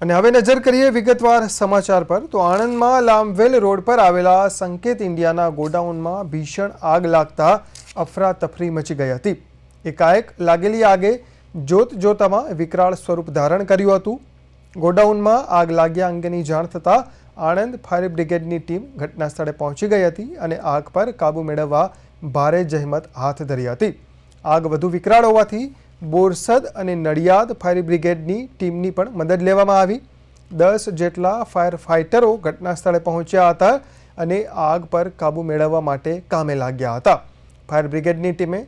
અને હવે નજર કરીએ વિગતવાર સમાચાર પર, તો આણંદમાં લામવેલ રોડ પર આવેલા સંકેત ઇન્ડિયાના ગોડાઉનમાં ભીષણ આગ લાગતા અફરાતફરી મચી ગઈ હતી. એકાએક લાગેલી આગે જોત જોતામાં વિકરાળ સ્વરૂપ ધારણ કર્યું હતું. ગોડાઉનમાં આગ લાગ્યા અંગેની જાણ થતાં આણંદ ફાયર બ્રિગેડની ટીમ ઘટના સ્થળે પહોંચી ગઈ હતી અને આગ પર કાબૂ મેળવવા ભારે જહેમત હાથ ધરી હતી. આગ વધુ વિકરાળ હોવાથી બોરસદ અને નડિયાદ ફાયર બ્રિગેડની ટીમની પણ મદદ લેવામાં આવી. દસ જેટલા ફાયર ફાઇટરો ઘટના સ્થળે પહોંચ્યા હતા અને આગ પર કાબૂ મેળવવા માટે કામે લાગ્યા હતા. ફાયર બ્રિગેડની ટીમે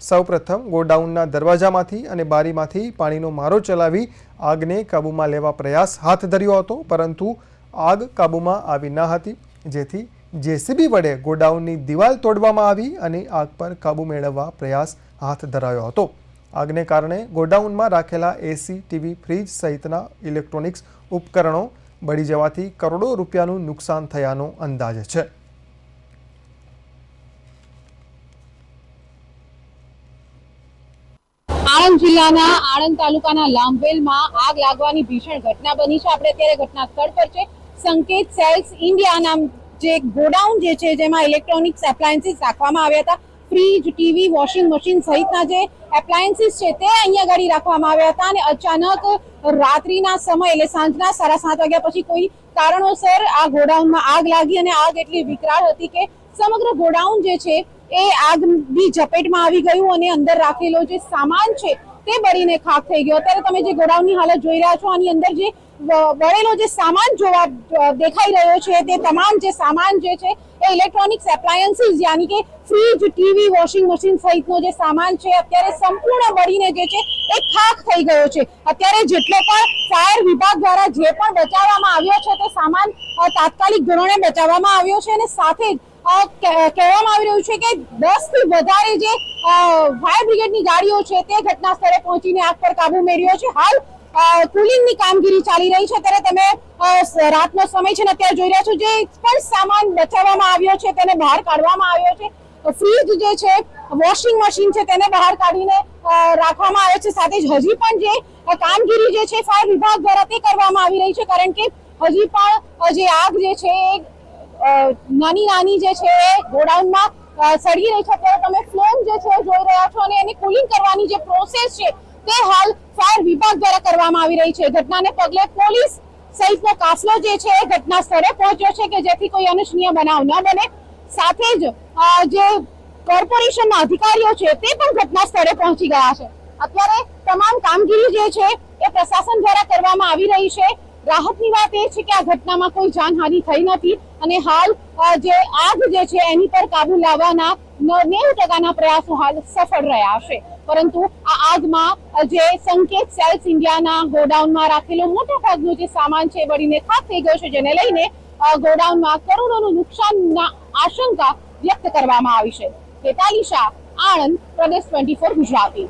સૌપ્રથમ ગોડાઉનના દરવાજામાંથી અને બારીમાંથી પાણીનો મારો ચલાવી આગને કાબૂમાં લેવા પ્રયાસ હાથ ધર્યો હતો, પરંતુ આગ કાબૂમાં આવી ન હતી, જેથી જેસીબી વડે ગોડાઉનની દિવાલ તોડવામાં આવી અને આગ પર કાબૂ મેળવવા પ્રયાસ હાથ ધરાયો હતો. આગને કારણે ગોડાઉનમાં રાખેલા એસી ટીવી ફ્રીજ સહિતના ઇલેક્ટ્રોનિક્સ ઉપકરણો બળી જવાથી કરોડો રૂપિયાનું નુકસાન થયાનો અંદાજ છે. આણંદ જિલ્લાના આણંદ તાલુકાના લાંભેલમાં આગ લાગવાની ભીષણ ઘટના બની છે. આપણે અત્યારે ઘટના સ્થળ પર છે. સંકેત સેલ્સ ઇન્ડિયા નામ જે ગોડાઉન જે છે, જેમાં ઇલેક્ટ્રોનિક્સ એપ્લાયન્સીસ રાખવામાં આવ્યા હતા. ફ્રીજ, ટીવી, વોશિંગ મશીન સહિતના જે એપ્લાયન્સીસ છે તે અહીંયા ગાડી રાખવામાં આવ્યા હતા અને અચાનક રાત્રિના સમય એટલે સાંજના સાડા સાત વાગ્યા પછી કોઈ કારણોસર આ ગોડાઉનમાં આગ લાગી અને આગ એટલી વિકરાળ હતી કે સમગ્ર ગોડાઉન જે છે એ આગની ઝપેટમાં આવી ગયું અને અંદર રાખેલો જે સામાન છે તે બળીને ખાક થઈ ગયો. અત્યારે તમે જે ગોડાઉનની હાલત જોઈ રહ્યા છો, આની અંદર જે વળેલો જે સામાન જોવા દેખાઈ રહ્યો છે, તે તમામ જે સામાન જે છે, એ ઇલેક્ટ્રોનિક્સ એપ્લાયન્સીસ યાની કે ફ્રીજ ટીવી વોશિંગ મશીન સહિતનો જે સામાન છે, અત્યારે સંપૂર્ણ બળીને જે છે, એ ખાખ થઈ ગયો છે. અત્યારે જેટલો પણ ફાયર વિભાગ દ્વારા જે પણ બચાવવામાં આવ્યો છે, તે સામાન તાત્કાલિક ધોરણે બચાવવામાં આવ્યો છે અને સાથે જ કહેવામાં આવી રહ્યું છે કે દસથી વધારે જે ફાયર બ્રિગેડની ગાડીઓ છે તે ઘટના સ્થળે પહોંચીને આગ પર કાબુ મેળવ્યો છે. હાલ કુલિંગની કામગીરી ચાલી રહી છે. ત્યારે તમે રાતનો સમય છે ને અત્યારે જોઈ રહ્યા છો જે પણ સામાન બચાવવામાં આવ્યો છે, તેને બહાર કાઢવામાં આવ્યો છે. ફ્રીજ જે છે, વોશિંગ મશીન છે તેને બહાર કાઢીને રાખવામાં આવે છે. સાથે જ હજી પણ જે કામગીરી જે છે ફાયર વિભાગ દ્વારા તે કરવામાં આવી રહી છે. કારણ કે હજી પણ જે આગ જે છે એ નાની નાની જે છે એ ગોડાઉનમાં સડી રહી છે. અત્યારે તમે ફ્લેમ જે છે જોઈ રહ્યા છો અને એની કુલિંગ કરવાની જે પ્રોસેસ છે, તે હાલ ફાયર વિભાગ દ્વારા કરવામાં આવી રહી છે. ઘટનાને પગલે પોલીસ સહિતનો કાફલો જે છે એ ઘટના સ્થળે પહોંચ્યો છે કે જેથી કોઈ અનિચ્છનીય બનાવ ન બને. સાથે જ જે કોર્પોરેશનના અધિકારીઓ છે તે પણ ઘટના સ્થળે પહોંચી ગયા છે. અત્યારે તમામ કામગીરી જે છે એ પ્રશાસન દ્વારા કરવામાં આવી રહી છે. રાહતની વાત એ છે કે આ ઘટનામાં કોઈ જાનહાનિ થઈ નથી અને હાલ જે આગ જે છે એની પર કાબુ લાવવાના નેવું ટકાના પ્રયાસો હાલ સફળ રહ્યા છે. પરંતુ આ આગમાં જે સંકેત સેલ્સ ઇન્ડિયાના ગોડાઉનમાં રાખેલો મોટા ભાગનો જે સામાન છે વળીને ખાક થઈ ગયો છે, જેને લઈને ગોડાઉનમાં કરોડોનું નુકસાનના આશંકા વ્યક્ત કરવામાં આવી છે. કેતાલી શાહ આણંદ, પ્રદેશ ટ્વેન્ટી ફોર ગુજરાતી.